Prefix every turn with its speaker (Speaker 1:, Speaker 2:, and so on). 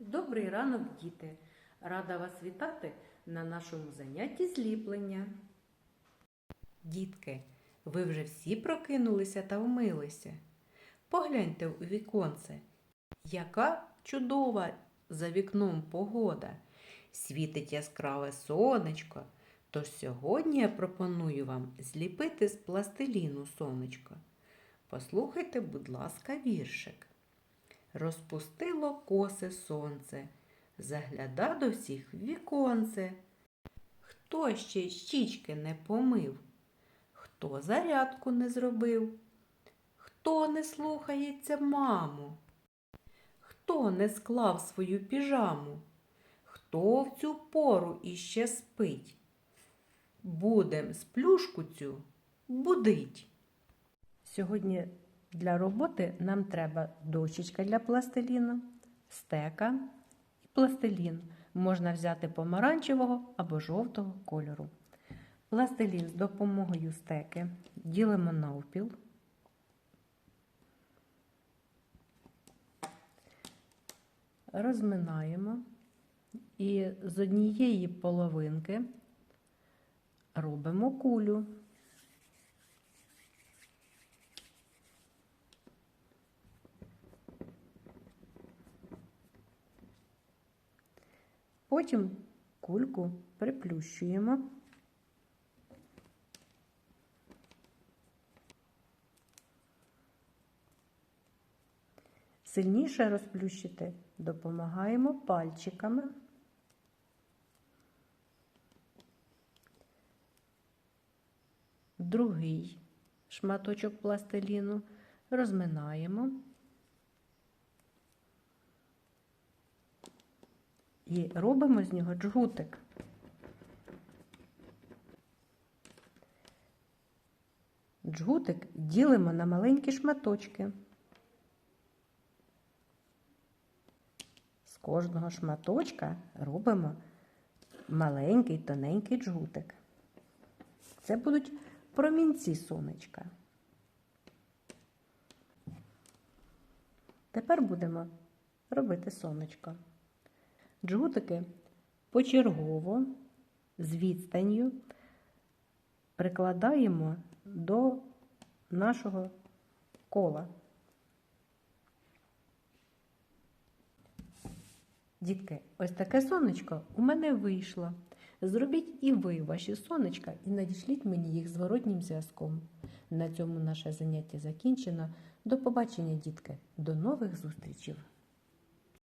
Speaker 1: Добрий ранок, діти! Рада вас вітати на нашому занятті зліплення. Дітки, ви вже всі прокинулися та вмилися. Погляньте у віконце, яка чудова за вікном погода. Світить яскраве сонечко. Тож сьогодні я пропоную вам зліпити з пластиліну сонечко. Послухайте, будь ласка, віршик. Розпустило коси сонце, загляда до всіх віконце. Хто ще щічки не помив? Хто зарядку не зробив? Хто не слухається маму? Хто не склав свою піжаму? Хто в цю пору іще спить? Будем сплюшку цю будить. Сьогодні для роботи нам треба дощечка для пластиліну, стека і пластилін. Можна взяти помаранчевого або жовтого кольору. Пластилін з допомогою стеки ділимо навпіл. Розминаємо і з однієї половинки робимо кулю. Потім кульку приплющуємо. Сильніше розплющити допомагаємо пальчиками. Другий шматочок пластиліну розминаємо. І робимо з нього джгутик. Джгутик ділимо на маленькі шматочки. З кожного шматочка робимо маленький тоненький джгутик. Це будуть промінці сонечка. Тепер будемо робити сонечко. Джгутики почергово з відстанню прикладаємо до нашого кола. Дітки, ось таке сонечко у мене вийшло. Зробіть і ви ваші сонечка і надішліть мені їх зворотнім зв'язком. На цьому наше заняття закінчено. До побачення, дітки, до нових зустрічей!